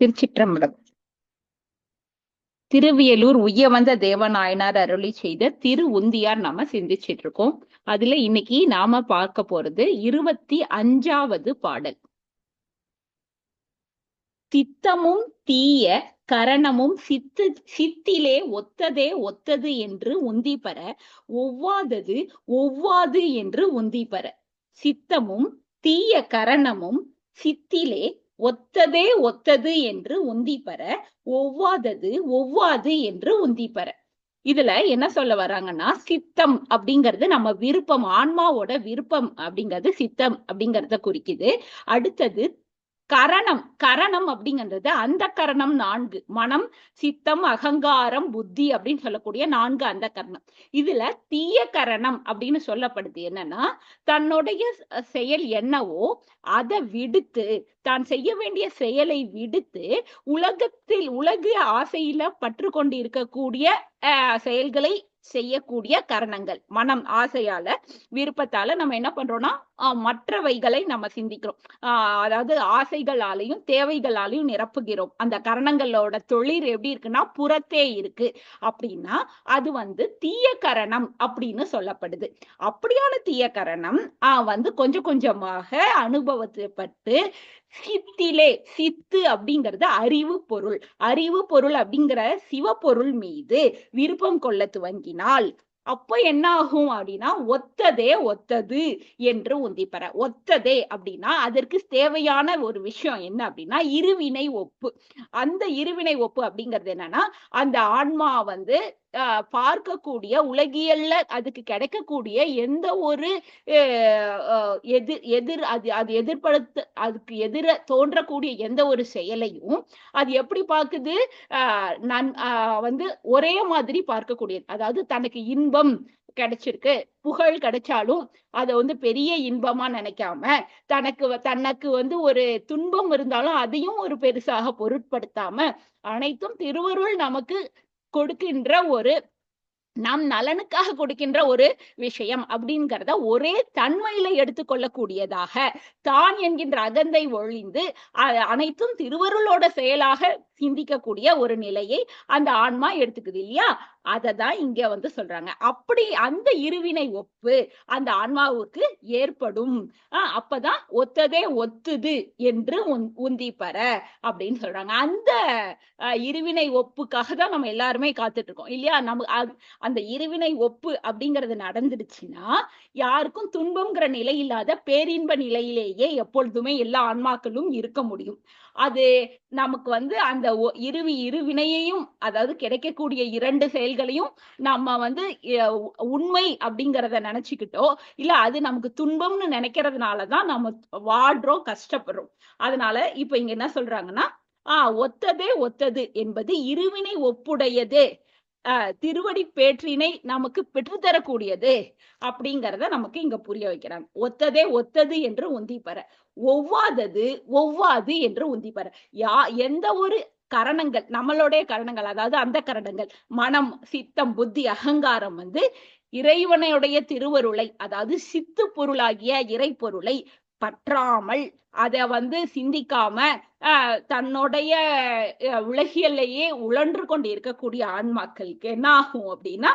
திருச்சிற்றம்பலம். திருவியலூர் உயவந்த தேவநாயனார் அருளி செய்த திரு உந்தியார் நாம சிந்திச்சிட்டு இருக்கோம் அதுல இன்னைக்கு நாம பார்க்க போறது இருபத்தி அஞ்சாவது பாடல். தித்தமும் தீய கரணமும் சித்து சித்திலே ஒத்ததே ஒத்தது என்று உந்தி பெற ஒவ்வாதது ஒவ்வாது என்று உந்தி பெற சித்தமும் தீய கரணமும் சித்திலே ஒத்ததே ஒத்தது என்று உந்தி பெற ஒவ்வாதது ஒவ்வாது என்று உந்தி பெற இதுல என்ன சொல்ல வராங்கன்னா சித்தம் அப்படிங்கிறது நம்ம விருப்பம் ஆன்மாவோட விருப்பம் அப்படிங்கிறது சித்தம் அப்படிங்கறத குறிக்குது. அடுத்தது கரணம் கரணம் அப்படிங்கிறது அந்த கரணம் நான்கு. மனம் சித்தம் அகங்காரம் புத்தி அப்படின்னு சொல்லக்கூடிய நான்கு அந்த கரணம். இதுல தீய கரணம் அப்படின்னு சொல்லப்படுது என்னன்னா தன்னுடைய செயல் என்னவோ அதை விடுத்து தான் செய்ய வேண்டிய செயலை விடுத்து உலகத்தில் உலக ஆசையில பற்று கொண்டு இருக்கக்கூடிய செயல்களை செய்யக்கூடிய கரணங்கள். மனம் ஆசையால விருப்பத்தால நம்ம என்ன பண்றோம்னா மற்றவைகளை நம்ம சிந்திக்கிறோம். ஆஹ் அதாவது ஆசைகளாலையும் தேவைகளாலையும் நிரப்புகிறோம். அந்த கரணங்களோட தொழில் எப்படி இருக்குன்னா புறத்தே இருக்கு. அப்படின்னா அது வந்து தீய கரணம் அப்படின்னு சொல்லப்படுது. அப்படியான தீய கரணம் ஆஹ் வந்து கொஞ்சம் கொஞ்சமாக அனுபவப்பட்டு சித்திலே சித்து அப்படிங்கிறது அறிவு பொருள். அறிவு பொருள் அப்படிங்கிற சிவபொருள் மீது விருப்பம் கொள்ள துவங்கி துவங்கினால் அப்போ என்ன ஆகும் அப்படின்னா ஒத்ததே ஒத்தது என்று உந்திப்பற. ஒத்ததே அப்படின்னா அதற்கு தேவையான ஒரு விஷயம் என்ன அப்படின்னா இருவினை ஒப்பு. அந்த இருவினை ஒப்பு அப்படிங்கிறது என்னன்னா அந்த ஆன்மா வந்து பார்க்கக்கூடிய உலகியல்ல அதுக்கு கிடைக்கக்கூடிய எந்த ஒரு எதிர் எதிர் அது அது எதிர்படுத்த அதுக்கு எதிர தோன்றக்கூடிய எந்த ஒரு செயலையும் அது எப்படி பார்க்குது? ஆஹ் நன் வந்து ஒரே மாதிரி பார்க்கக்கூடியது. அதாவது தனக்கு இன்பம் கிடைச்சிருக்கு. புகழ் கிடைச்சாலும் அதை வந்து பெரிய இன்பமா நினைக்காம தனக்கு தனக்கு வந்து ஒரு துன்பம் இருந்தாலும் அதையும் ஒரு பெருசாக பொருட்படுத்தாம அனைத்தும் திருவருள் நமக்கு கொடுக்கின்ற ஒரு நம் நலனுக்காக கொடுக்கின்ற ஒரு விஷயம் அப்படிங்கிறத ஒரே தன்மையில எடுத்துக்கொள்ளக்கூடியதாக தான் என்கின்ற அகந்தை ஒழிந்து அனைத்தும் திருவருளோட செயலாக சிந்திக்கக்கூடிய ஒரு நிலையை அந்த ஆன்மா எடுத்துக்குது இல்லையா? அதை தான் இங்க வந்து சொல்றாங்க. அப்படி அந்த இருவினை ஒப்பு அந்த ஆன்மாவுக்கு ஏற்படும். ஆஹ் அப்பதான் ஒத்ததே ஒத்துது என்று உந்தி பெற அப்படின்னு சொல்றாங்க. அந்த இருவினை ஒப்புக்காக தான் நம்ம எல்லாருமே காத்துட்டு இருக்கோம் இல்லையா? நம்ம அந்த இருவினை ஒப்பு அப்படிங்கறது நடந்துடுச்சுன்னா யாருக்கும் துன்பம்ங்கிற நிலை இல்லாத பேரின்ப நிலையிலேயே எப்பொழுதுமே எல்லா ஆன்மாக்களும் இருக்க முடியும். அது நமக்கு வந்து அந்த இருவி இருவினையையும் அதாவது கிடைக்கக்கூடிய இரண்டு செயல்களையும் நம்ம வந்து உண்மை அப்படிங்கிறத நினைச்சுக்கிட்டோ இல்ல அது நமக்கு துன்பம்னு நினைக்கிறதுனாலதான் நம்ம வாடுறோம் கஷ்டப்படுறோம். அதனால இப்ப இங்க என்ன சொல்றாங்கன்னா ஆஹ் ஒத்ததே ஒத்தது என்பது இருவினை ஒப்புடையது. திருவடி பேற்றினை நமக்கு பெற்றுத்தரக்கூடியது அப்படிங்கிறத நமக்கு இங்க புரிய வைக்கிறாங்க. ஒத்ததே ஒத்தது என்று உந்திப்பற ஒவ்வாதது ஒவ்வாது என்று உந்திப்பற யா எந்த ஒரு கரணங்கள் நம்மளுடைய கரணங்கள் அதாவது அந்த கரணங்கள். மனம் சித்தம் புத்தி அகங்காரம் வந்து இறைவனையுடைய திருவருளை அதாவது சித்து பொருளாகிய இறை பொருளை பற்றாமல் அதை வந்து சிந்திக்காம தன்னுடைய உலகியல்லையே உழன்று கொண்டு இருக்கக்கூடிய ஆன்மாக்களுக்கு என்ன ஆகும் அப்படின்னா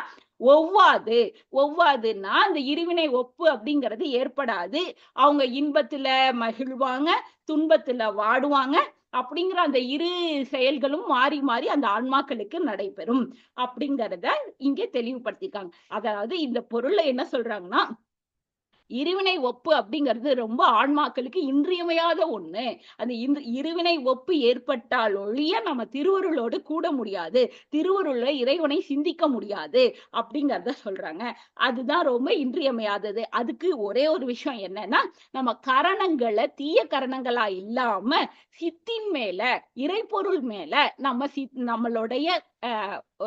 ஒவ்வாது ஒவ்வாதுன்னா அந்த இருவினை ஒப்பு அப்படிங்கிறது ஏற்படாது. அவங்க இன்பத்துல மகிழ்வாங்க துன்பத்துல வாடுவாங்க. அப்படிங்கிற அந்த இரு செயல்களும் மாறி மாறி அந்த ஆன்மாக்களுக்கு நடைபெறும். அப்படிங்கிறத இங்கே தெளிவுபடுத்திருக்காங்க அதாவது இந்த பொருளை என்ன சொல்றாங்கன்னா இருவினை ஒப்பு அப்படிங்கிறது ரொம்ப ஆன்மாக்களுக்கு இன்றியமையாத ஒண்ணு. அந்த இருவினை ஒப்பு ஏற்பட்டால் ஒழிய நம்ம திருவருளோடு கூட முடியாது. திருவருள இறைவனை சிந்திக்க முடியாது அப்படிங்கிறத சொல்றாங்க. அதுதான் ரொம்ப இன்றியமையாதது. அதுக்கு ஒரே ஒரு விஷயம் என்னன்னா நம்ம கரணங்களை தீய கரணங்களா இல்லாம சித்தின் மேல இறைப்பொருள் மேல நம்ம சி நம்மளுடைய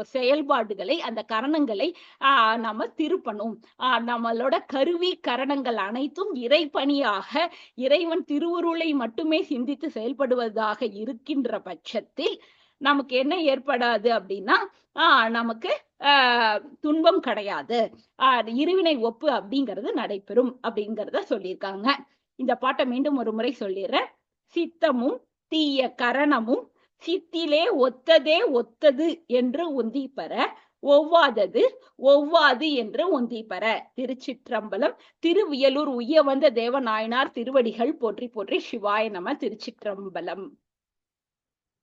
செயல்பாடுகளை அந்த கரணங்களை ஆஹ் நம்ம திருப்பணும். ஆஹ் நம்மளோட கருவி கரணங்கள் அனைத்தும் இறைப்பணியாக இறைவன் திருவுருளை மட்டுமே சிந்தித்து செயல்படுவதாக இருக்கின்ற பட்சத்தில் நமக்கு என்ன ஏற்படாது அப்படின்னா ஆஹ் நமக்கு ஆஹ் துன்பம் கிடையாது. ஆஹ் இருவினை ஒப்பு அப்படிங்கிறது நடைபெறும் அப்படிங்கிறத சொல்லியிருக்காங்க. இந்த பாட்டை மீண்டும் ஒரு முறை சொல்லிடுறேன். சித்தமும் தீய கரணமும் சித்திலே ஒத்ததே ஒத்தது என்று உந்தி ஒவ்வாதது ஒவ்வாது என்று ஒந்தி திருச்சிற்றம்பலம் திருவியலூர் உய்ய வந்த தேவநாயனார் திருவடிகள் போற்றி போற்றி சிவாய நம திருச்சிற்றம்பலம்.